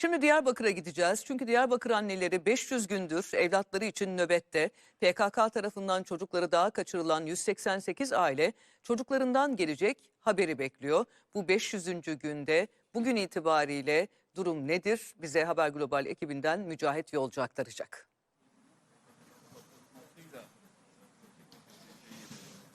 Şimdi Diyarbakır'a gideceğiz. Çünkü Diyarbakır anneleri 500 gündür evlatları için nöbette. PKK tarafından çocukları daha kaçırılan 188 aile çocuklarından gelecek haberi bekliyor. Bu 500. günde bugün itibariyle durum nedir? Bize Haber Global ekibinden Mücahit Yolcu aktaracak.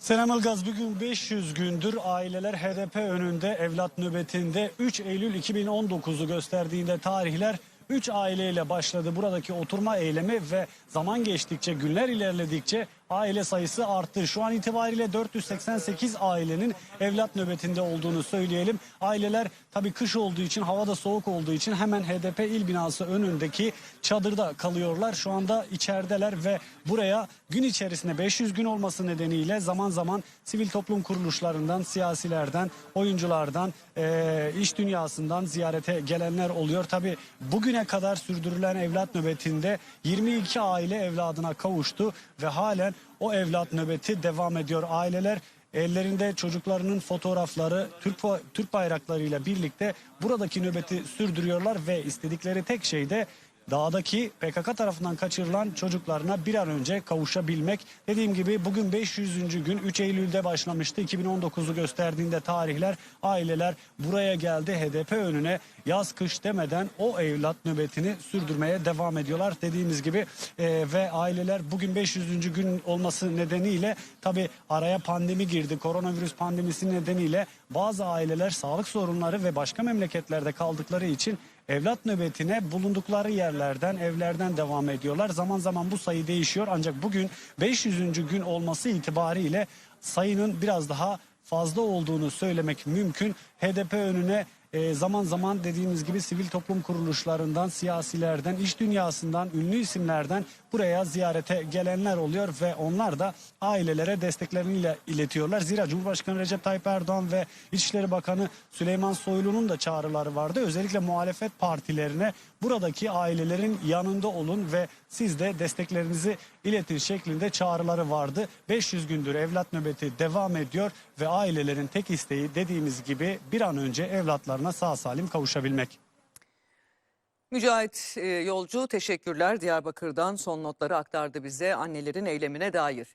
Selam Ilgaz bugün 500 gündür aileler HDP önünde evlat nöbetinde. 3 Eylül 2019'u gösterdiğinde tarihler 3 aileyle başladı. Buradaki oturma eylemi ve zaman geçtikçe günler ilerledikçe aile sayısı arttı. Şu an itibariyle 488 ailenin evlat nöbetinde olduğunu söyleyelim. Aileler tabii kış olduğu için havada soğuk olduğu için hemen HDP il binası önündeki çadırda kalıyorlar. Şu anda içerideler ve buraya gün içerisinde 500 gün olması nedeniyle zaman zaman sivil toplum kuruluşlarından, siyasilerden, oyunculardan, eee, iş dünyasından ziyarete gelenler oluyor. Tabii bugüne kadar sürdürülen evlat nöbetinde 22 aile evladına kavuştu ve halen o evlat nöbeti devam ediyor. Aileler ellerinde çocuklarının fotoğrafları Türk Türk bayraklarıyla birlikte buradaki nöbeti sürdürüyorlar ve istedikleri tek şey de dağdaki PKK tarafından kaçırılan çocuklarına bir an önce kavuşabilmek. Dediğim gibi bugün 500. gün 3 Eylül'de başlamıştı. 2019'u gösterdiğinde tarihler aileler buraya geldi HDP önüne yaz kış demeden o evlat nöbetini sürdürmeye devam ediyorlar. Dediğimiz gibi e, ve aileler bugün 500. gün olması nedeniyle tabi araya pandemi girdi. Koronavirüs pandemisi nedeniyle bazı aileler sağlık sorunları ve başka memleketlerde kaldıkları için evlat nöbetine bulundukları yerlerden, evlerden devam ediyorlar. Zaman zaman bu sayı değişiyor ancak bugün 500. gün olması itibariyle sayının biraz daha fazla olduğunu söylemek mümkün. HDP önüne e, zaman zaman dediğimiz gibi sivil toplum kuruluşlarından, siyasilerden, iş dünyasından, ünlü isimlerden buraya ziyarete gelenler oluyor ve onlar da ailelere desteklerini ile iletiyorlar. Zira Cumhurbaşkanı Recep Tayyip Erdoğan ve İçişleri Bakanı Süleyman Soylu'nun da çağrıları vardı. Özellikle muhalefet partilerine buradaki ailelerin yanında olun ve siz de desteklerinizi iletin şeklinde çağrıları vardı. 500 gündür evlat nöbeti devam ediyor ve ailelerin tek isteği dediğimiz gibi bir an önce evlatlarına sağ salim kavuşabilmek. Mücahit e, Yolcu teşekkürler. Diyarbakır'dan son notları aktardı bize annelerin eylemine dair.